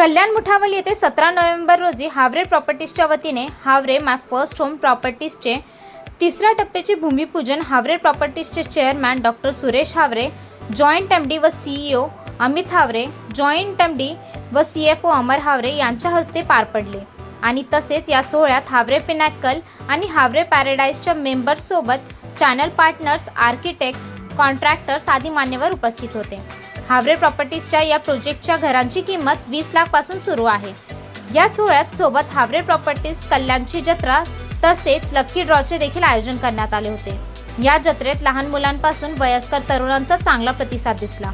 कल्याण मुठावली येथे सतरा नोव्हेंबर रोजी हावरे प्रॉपर्टीजच्या वतीने हावरे माय फर्स्ट होम प्रॉपर्टीजचे तिसऱ्या टप्प्याचे भूमिपूजन Haware प्रॉपर्टीजचे chairman doctor Suresh Haware joint M D व CEO Amit Haware joint M D व C F O Amar Haware यांच्या हस्ते पार पडले. आणि तसेच या सोहळ्यात हावरे पिनॅकल आणि हावरे पॅराडाईजच्या मेंबर्ससोबत चॅनल पार्टनर्स आर्किटेक्ट कॉन्ट्रॅक्टर्स आदी मान्यवर उपस्थित होते. हावरे प्रॉपर्टीजच्या या प्रोजेक्टच्या घरांची किंमत वीस लाखपासून सुरू आहे. या सोहळ्यात सोबत हावरे प्रॉपर्टीज कल्याणची जत्रा तसेच लक्की ड्रॉचे देखील आयोजन करण्यात आले होते. या जत्रेत लहान मुलांपासून वयस्कर तरुणांचा चांगला प्रतिसाद दिसला.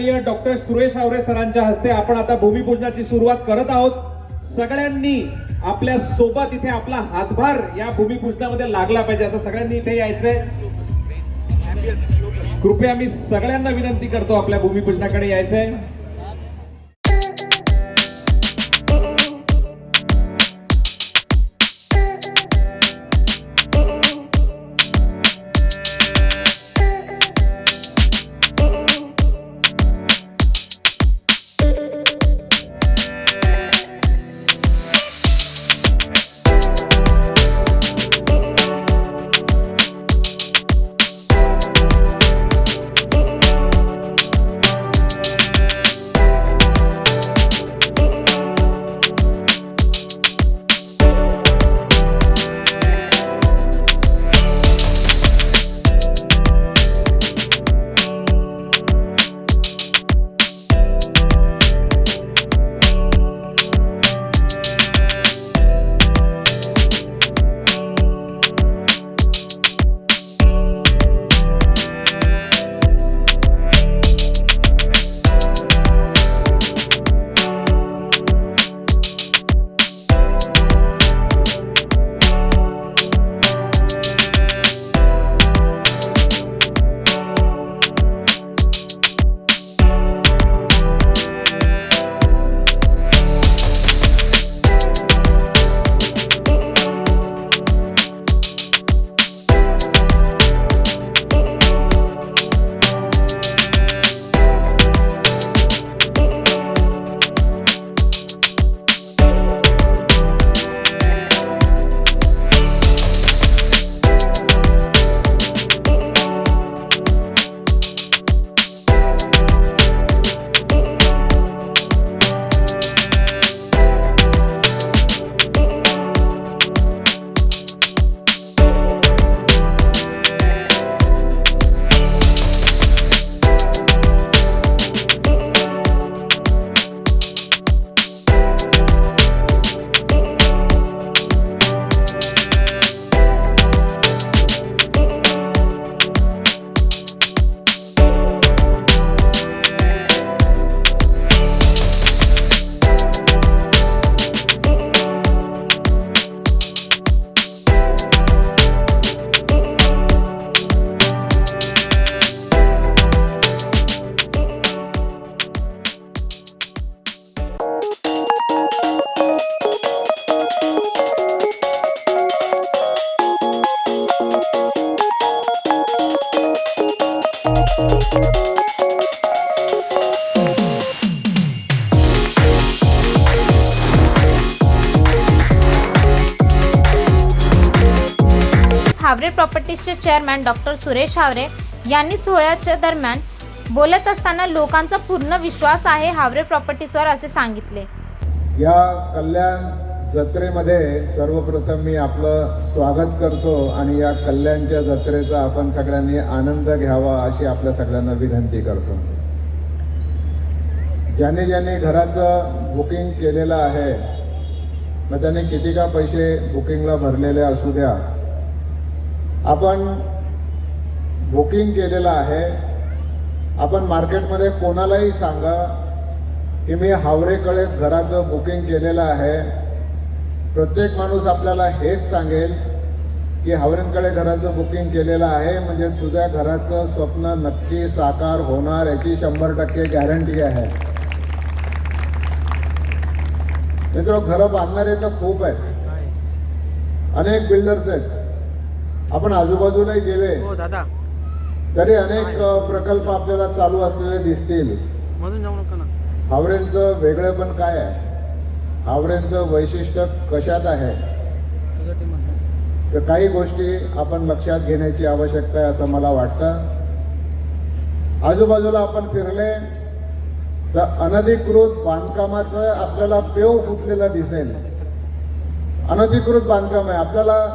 आदरणीय डॉक्टर सुरेश आवरे सरांच्या हस्ते आपण आता भूमिपूजनाची सुरुवात करत आहोत. सगळ्यांनी आपल्यासोबत इथे आपला हातभार या भूमिपूजनामध्ये लागला पाहिजे. आता सगळ्यांनी इथे यायचंय. कृपया मी सगळ्यांना विनंती करतो आपल्या भूमिपूजनाकडे यायचंय. हावरे प्रॉपर्टीजचे चेअरमॅन डॉक्टर सुरेश हावरे यांनी सोहळ्याच्या दरम्यान बोलत असताना लोकांचा पूर्ण विश्वास आहे हावरे प्रॉपर्टीजवर असे सांगितले. या कल्याण जत्रेमध्ये सर्वप्रथम मी आपलं स्वागत करतो आणि या कल्याणच्या जत्रेचा आपण सगळ्यांनी आनंद घ्यावा अशी आपल्या सगळ्यांना विनंती करतो. ज्याने ज्याने घराचं बुकिंग केलेलं आहे मग त्याने किती का पैसे बुकिंगला भरलेले असू द्या. आपण बुकिंग केलेलं आहे आपण मार्केटमध्ये कोणालाही सांगा की मी हावरेकडे घराचं बुकिंग केलेलं आहे प्रत्येक माणूस आपल्याला हेच सांगेल की हावरेंकडे घराचं बुकिंग केलेलं आहे म्हणजे तुझ्या घराचं स्वप्न नक्की साकार होणार याची शंभर टक्के गॅरंटी आहे. मित्र घरं बांधणारे तर खूप आहेत. अनेक बिल्डर्स आहेत. आपण आजूबाजूलाही गेले. हो दादा. तरी अनेक प्रकल्प आपल्याला चालू असलेले दिसतील. हावरेंचं वेगळं पण काय आहे? हावरेंचं वैशिष्ट्य कशात आहे? तर काही गोष्टी आपण लक्षात घेण्याची आवश्यकता आहे असं मला वाटतं. आजूबाजूला आपण फिरले तर अनधिकृत बांधकामाचं आपल्याला पेव फुटलेला दिसेल. अनधिकृत बांधकाम आहे. आपल्याला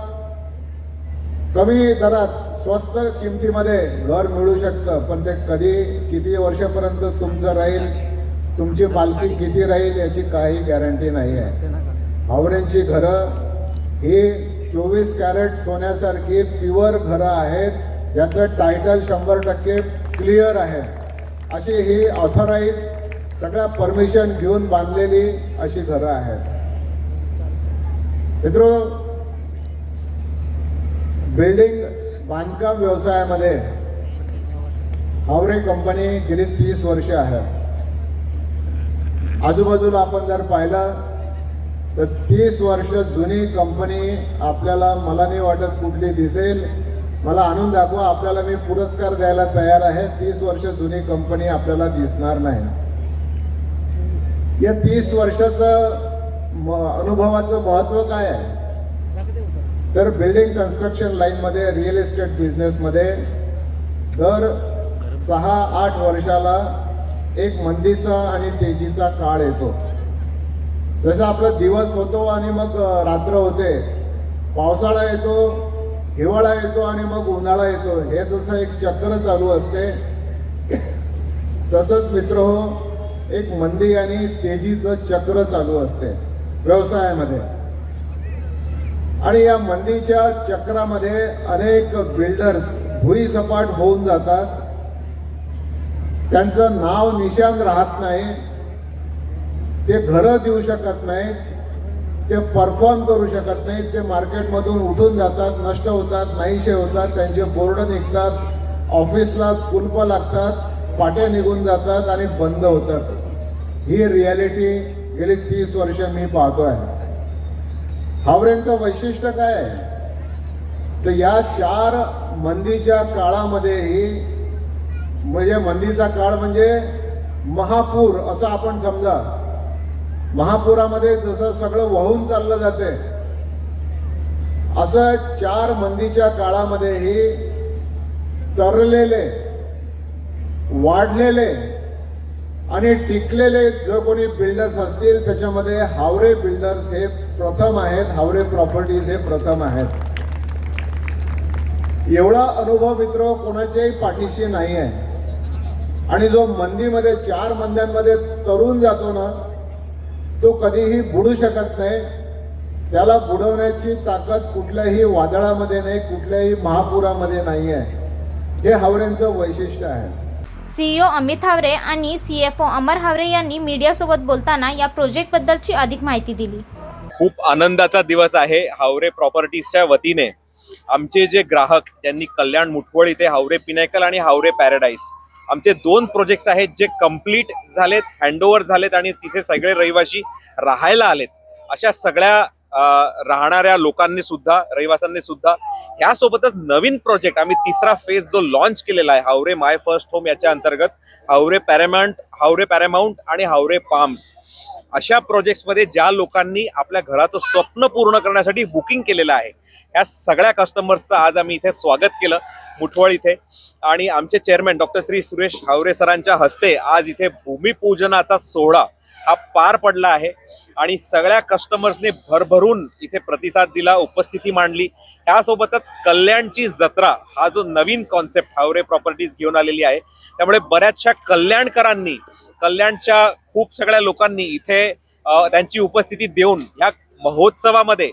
कमी दरात स्वस्त किमतीमध्ये घर मिळू शकतं पण ते कधी किती वर्षापर्यंत तुमचं राहील तुमची मालकी किती राहील याची काही गॅरंटी नाही आहे. हावऱ्यांची घरं ही चोवीस कॅरेट सोन्यासारखी प्युअर घरं आहेत ज्याचं टायटल शंभर टक्के क्लिअर आहे. अशी ही ऑथराईज सगळ्या परमिशन घेऊन बांधलेली अशी घरं आहेत. मित्र बिल्डिंग बांधकाम व्यवसायामध्ये हावरे कंपनी गेली तीस वर्ष आहे आजूबाजूला आपण जर पाहिलं तर तीस वर्ष जुनी कंपनी आपल्याला मला नाही वाटत कुठली दिसेल. मला आणून दाखवा आपल्याला मी पुरस्कार द्यायला तयार आहे. तीस वर्ष जुनी कंपनी आपल्याला दिसणार नाही. या तीस वर्षाचं म- अनुभवाचं महत्त्व काय आहे? तर बिल्डिंग कन्स्ट्रक्शन लाईनमध्ये रिअल इस्टेट बिझनेसमध्ये दर सहा आठ वर्षाला एक मंदीचा आणि तेजीचा काळ येतो. जसं आपला दिवस होतो आणि मग रात्र होते पावसाळा येतो हिवाळा येतो आणि मग उन्हाळा येतो हे जसं एक चक्र चालू असते तसंच मित्र हो एक मंदी आणि तेजीचं चक्र चालू असते व्यवसायामध्ये. आणि या मंदीच्या चक्रामध्ये अनेक बिल्डर्स भुईसपाट होऊन जातात. त्यांचं नाव निशान राहत नाही. ते घरं देऊ शकत नाहीत ते परफॉर्म करू शकत नाहीत ते मार्केटमधून उठून जातात नष्ट होतात नाहीसे होतात त्यांचे बोर्ड निघतात ऑफिसला कुलप लागतात पाट्या निघून जातात आणि बंद होतात. ही रियालिटी गेली तीस वर्ष मी पाहतो आहे हावरेंचं वैशिष्ट्य काय आहे? तर या चार मंदीच्या काळामध्येही म्हणजे मंदीचा काळ म्हणजे महापूर असं आपण समजा. महापुरामध्ये जसं सगळं वाहून चाललं जाते असं चार मंदीच्या काळामध्येही तरलेले वाढलेले आणि टिकलेले जो कोणी बिल्डर्स असतील त्याच्यामध्ये हावरे बिल्डर्स हे प्रथम आहेत हावरे प्रॉपर्टीज हे प्रथम आहेत. एवढा अनुभव मित्र कोणाच्याही पाठीशी नाही आहे आणि जो मंदीमध्ये चार मंद्यांमध्ये तरुण जातो ना तो कधीही बुडू शकत नाही. त्याला बुडवण्याची ताकद कुठल्याही वादळामध्ये नाही कुठल्याही महापुरामध्ये नाही आहे. हे हावरेंचं वैशिष्ट्य आहे. सीईओ अमित हावरे आणि सीएफओ अमर हावरे यांनी मीडियासोबत बोलताना या प्रोजेक्टबद्दलची अधिक माहिती दिली. खूप आनंदाचा दिवस आहे हावरे प्रॉपर्टीजच्या वतीने. आमचे जे ग्राहक त्यांनी कल्याण मुठवळ इथे हावरे पिनायकल आणि हावरे पॅराडाईस आमचे दोन प्रोजेक्ट्स आहेत जे कंप्लीट झालेत हँडओव्हर झालेत आणि तिथे सगळे रहिवासी राहायला आलेत. अशा सगळ्या राहणाऱ्या लोकांनी सुद्धा रहिवाशांनी सुद्धा ह्यासोबतच नवीन प्रोजेक्ट आम्ही तिसरा फेज जो लॉन्च केलेला आहे हावरे माय फर्स्ट होम याच्या अंतर्गत हावरे पॅरामाउंट हावरे पॅरामाउंट आणि हावरे पाम्स अशा प्रोजेक्ट्समध्ये ज्या लोकांनी आपल्या घराचं स्वप्न पूर्ण करण्यासाठी बुकिंग केलेलं आहे ह्या सगळ्या कस्टमर्सचं आज आम्ही इथे स्वागत केलं. मुठवळ इथे. आणि आमचे चेअरमॅन डॉक्टर श्री सुरेश हावरे सरांच्या हस्ते आज इथे भूमिपूजनाचा सोहळा हा पार पडला आहे. आणि सगळ्या कस्टमर्सने भरभरून इथे प्रतिसाद दिला उपस्थिती मांडली. त्यासोबतच कल्याणची जत्रा हा जो नवीन कॉन्सेप्ट हावरे प्रॉपर्टीज घेऊन आलेली आहे. त्यामुळे बऱ्याचशा कल्याणकरांनी कल्याणच्या खूप सगळ्या लोकांनी इथे त्यांची उपस्थिती देऊन ह्या महोत्सवामध्ये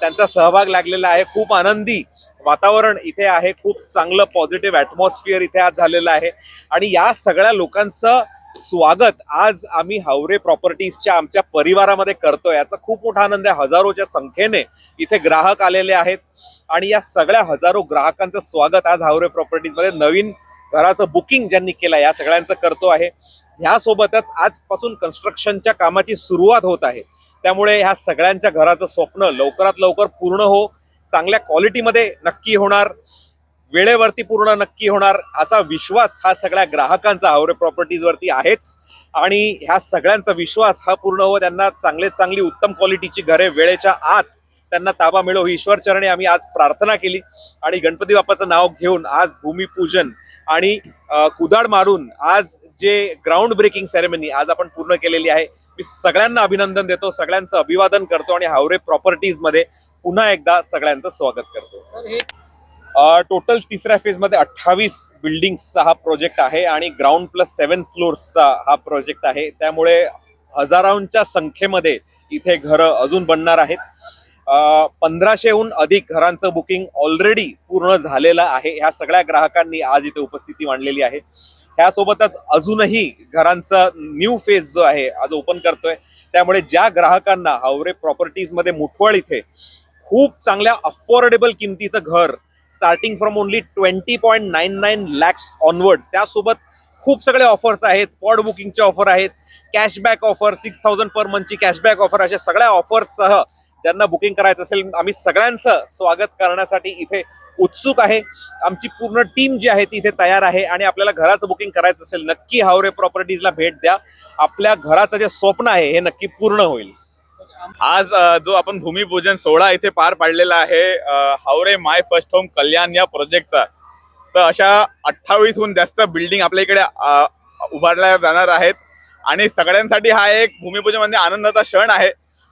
त्यांचा सहभाग लागलेला आहे. खूप आनंदी वातावरण इथे आहे खूप चांगलं पॉझिटिव्ह ॲटमॉस्फिअर इथे आज झालेलं आहे. आणि या सगळ्या लोकांचं स्वागत आज आम्ही हावरे प्रॉपर्टीजच्या आमच्या परिवारामध्ये करतोय. याचा खूप मोठा आनंद आहे. हजारोच्या संख्येने इथे ग्राहक आलेले आहेत. आणि या सगळ्या हजारो ग्राहकांचं स्वागत आज हावरे प्रॉपर्टीजमध्ये नवीन घराचं बुकिंग ज्यांनी केलं या सगळ्यांचं करतो आहे. ह्यासोबतच आजपासून कन्स्ट्रक्शनच्या कामाची सुरुवात होत आहे. त्यामुळे ह्या सगळ्यांच्या घराचं स्वप्न लवकरात लवकर पूर्ण हो. चांगल्या क्वालिटीमध्ये नक्की होणार वेळेवरती पूर्ण नक्की होणार असा विश्वास हा सगळ्या ग्राहकांचा हावरे प्रॉपर्टीजवरती आहेच. आणि ह्या सगळ्यांचा विश्वास हा पूर्ण हो त्यांना चांगले चांगली उत्तम क्वालिटीची घरे वेळेच्या आत त्यांना ताबा मिळो ही ईश्वरचरणी आम्ही आज प्रार्थना केली. आणि गणपती बाप्पाचं नाव घेऊन आज भूमिपूजन आणि कुदाड मारून आज जे ग्राउंड ब्रेकिंग सेरेमनी आज आपण पूर्ण केलेली आहे मी सगळ्यांना अभिनंदन देतो सगळ्यांचं अभिवादन करतो आणि हावरे प्रॉपर्टीजमध्ये पुन्हा एकदा सगळ्यांचं स्वागत करतो. सर हे टोटल तिसऱ्या फेजमध्ये अठ्ठावीस बिल्डिंग्सचा हा प्रोजेक्ट आहे आणि ग्राउंड प्लस सेव्हन फ्लोर्सचा हा प्रोजेक्ट आहे. त्यामुळे हजारांच्या संख्येमध्ये इथे घरं अजून बनणार आहेत. पंधराशेहून अधिक घरांचं बुकिंग ऑलरेडी पूर्ण झालेलं आहे. ह्या सगळ्या ग्राहकांनी आज इथे उपस्थिती मांडलेली आहे. ह्यासोबतच अजूनही घरांचा न्यू फेज जो आहे आज ओपन करतोय. त्यामुळे ज्या ग्राहकांना हावरे प्रॉपर्टीजमध्ये मुठवळ इथे खूप चांगल्या अफोर्डेबल किमतीचं घर starting from only twenty point nine nine lakhs onward त्यासोबत खूप सगळे ऑफर्स आहेत. स्पॉट बुकिंगचे ऑफर आहेत. Cashback offer six thousand per मंथची cashback offer अशा सगळ्या ऑफर्ससह ज्यांना बुकिंग करायचं असेल आम्ही सगळ्यांचं स्वागत करण्यासाठी इथे उत्सुक आहे. आमची पूर्ण टीम जी आहे ती इथे तयार आहे आणि आपल्याला घराचं बुकिंग करायचं असेल नक्की हावरे प्रॉपर्टीजला भेट द्या. आपल्या घराचं जे स्वप्न आहे हे नक्की पूर्ण होईल. आज जो आपण भूमिपूजन सोहळा इथे पार पाडलेला आहे Haware my first home Kalyan या प्रोजेक्टचा. तर अशा अठ्ठावीसहून जास्त बिल्डिंग आपल्या इकडे उभारल्या जाणार आहेत. आणि सगळ्यांसाठी हा एक भूमिपूजन म्हणजे आनंदाचा क्षण आहे.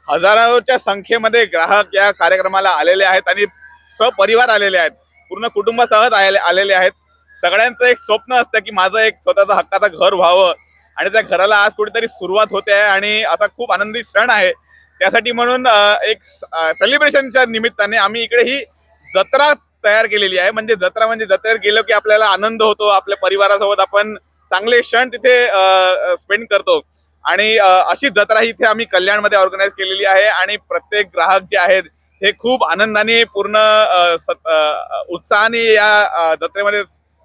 हजारोच्या संख्येमध्ये ग्राहक या कार्यक्रमाला आलेले आहेत आणि सपरिवार आलेले आहेत. पूर्ण कुटुंबासह आले आलेले आहेत. सगळ्यांचं एक स्वप्न असतं की माझं एक स्वतःचं हक्काचं घर व्हावं. आणि त्या घराला आज कुठेतरी सुरुवात होते आहे आणि असा खूप आनंदी क्षण आहे. त्यासाठी म्हणून एक सेलिब्रेशनच्या निमित्ताने आम्ही इकडे ही जत्रा तयार केलेली आहे. म्हणजे जत्रा म्हणजे जत्रेत गेलो की आपल्याला आनंद होतो आपल्या परिवारासोबत आपण चांगले क्षण तिथे स्पेंड करतो. आणि अशी जत्रा ही इथे आम्ही कल्याणमध्ये ऑर्गनाईज केलेली आहे आणि प्रत्येक ग्राहक जे आहेत हे खूप आनंदाने पूर्ण उत्साहाने या जत्रेमध्ये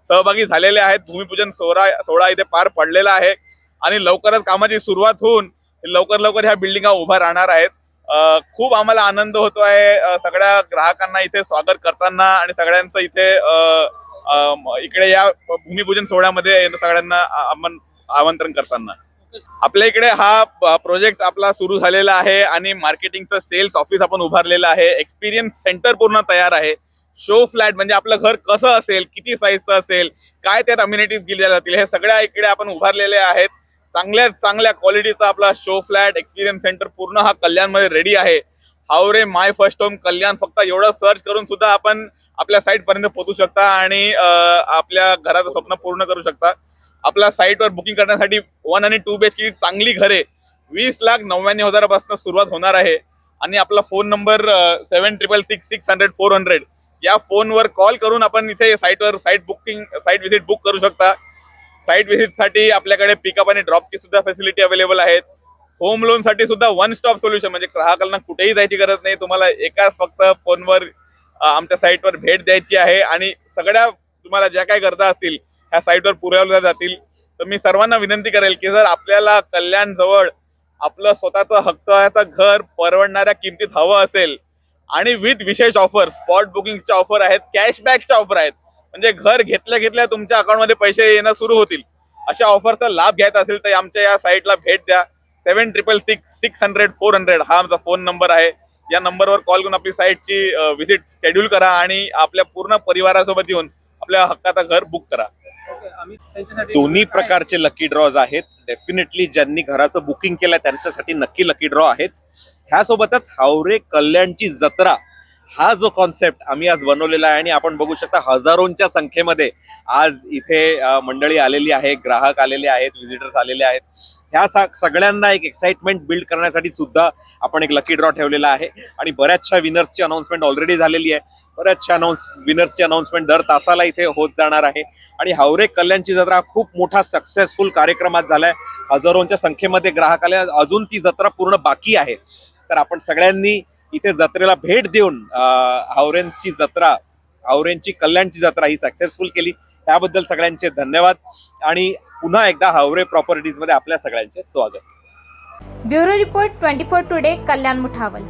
सहभागी झालेले आहेत. भूमिपूजन सोहळा सोहळा इथे पार पडलेला आहे. आणि लवकरच कामाची सुरुवात होऊन लवकर लवकर ह्या बिल्डिंगा उभ्या राहणार आहेत. खूप आम्हाला आनंद होतो आहे. सगळ्या ग्राहकांना इथे स्वागत करताना आणि सगळ्यांचं इथे इकडे या भूमिपूजन सोहळ्यामध्ये सगळ्यांना आमन- आमंत्रण करताना. आपल्या इकडे हा प्रोजेक्ट आपला सुरू झालेला आहे आणि मार्केटिंगचं सेल्स ऑफिस आपण उभारलेलं आहे. एक्सपिरियन्स सेंटर पूर्ण तयार आहे. शो फ्लॅट म्हणजे आपलं घर कसं असेल किती साईजचं असेल काय त्यात अम्युनिटीज दिल्या जातील हे सगळ्या इकडे आपण उभारलेले आहेत. चांगल्या चांगल्या क्वालिटीचा आपला शो फ्लॅट एक्सपिरियन्स सेंटर पूर्ण हा कल्याणमध्ये रेडी आहे. Haware my first home Kalyan. फक्त एवढं सर्च करून सुद्धा आपण आपल्या साईटपर्यंत पोहोचू शकता आणि आपल्या घराचं स्वप्न पूर्ण करू शकता. आपल्या साईटवर बुकिंग करण्यासाठी वन आणि टू बेच चांगली घरे वीस लाख नव्याण्णव हजारापासून सुरुवात होणार आहे. आणि आपला phone number seven triple six six hundred four hundred या फोनवर कॉल करून आपण इथे साईटवर site booking site visit book करू शकता. साईट व्हिजिटसाठी आपल्याकडे पिकअप आणि ड्रॉपची सुद्धा फॅसिलिटी अवेलेबल आहेत. होम लोनसाठी सुद्धा वन स्टॉप सोल्युशन म्हणजे ग्राहकांना कुठेही जायची गरज नाही. तुम्हाला एकाच फक्त फोनवर आमच्या साईटवर भेट द्यायची आहे आणि सगळ्या तुम्हाला ज्या काही गरजा असतील ह्या साईटवर पुरवल्या जातील. तर मी सर्वांना विनंती करेल की जर आपल्याला कल्याण जवळ आपलं स्वतःचं हक्काचं घर परवडणाऱ्या किमतीत हवं असेल आणि विथ विशेष ऑफर स्पॉट बुकिंगच्या ऑफर आहेत कॅशबॅकच्या ऑफर आहेत म्हणजे घर घेतल्या घेतल्या तुमच्या अकाउंटमध्ये पैसे येणं सुरू होतील. अशा ऑफरचा लाभ घ्यायचा असेल तर आमच्या या साईटला भेट द्या. Seven triple six six hundred four hundred हा आमचा फोन नंबर आहे. या नंबरवर कॉल करून आपली साईटची व्हिजिट शेड्यूल करा आणि आपल्या पूर्ण परिवारासोबत येऊन आपल्या हक्काचं घर बुक करा. ओके आम्ही त्यांच्यासाठी दोन्ही प्रकारचे लकी ड्रॉज आहेत. डेफिनेटली ज्यांनी घराचं बुकिंग केलं त्यांच्यासाठी नक्की लकी ड्रॉ आहेच. ह्यासोबतच हावरे कल्याणची जत्रा हा जो कॉन्सेप्ट आम्ही आज बनवलेला आहे आणि आपण बघू शकता हजारोंच्या संख्येमध्ये आज इथे मंडळी आलेली आहे ग्राहक आलेले आहेत व्हिजिटर्स आलेले आहेत. ह्या सा- सगळ्यांना एक एक्साइटमेंट बिल्ड करण्यासाठी सुद्धा आपण एक लकी ड्रॉ ठेवलेला आहे. आणि बऱ्याचशा विनर्सची अनाउन्समेंट ऑलरेडी झालेली आहे. बऱ्याचशा अनाउन्स विनर्सची अनाउन्समेंट दर तासाला इथे होत जाणार आहे. आणि हावरे कल्याणची जत्रा खूप मोठा सक्सेसफुल कार्यक्रम आज झालाय. हजारोंच्या संख्येमध्ये ग्राहक आले अजून ती जत्रा पूर्ण बाकी आहे. तर आपण सगळ्यांनी इथे जत्रेला भेट देऊन अं, जत्रा हावरेंची कल्याणची जत्रा ही सक्सेसफुल केली. त्याबद्दल सगळ्यांचे धन्यवाद आणि पुन्हा एकदा हावरे प्रॉपर्टीजमध्ये आपल्या सगळ्यांचे स्वागत. Bureau report twenty four today Kalyan Muthaval.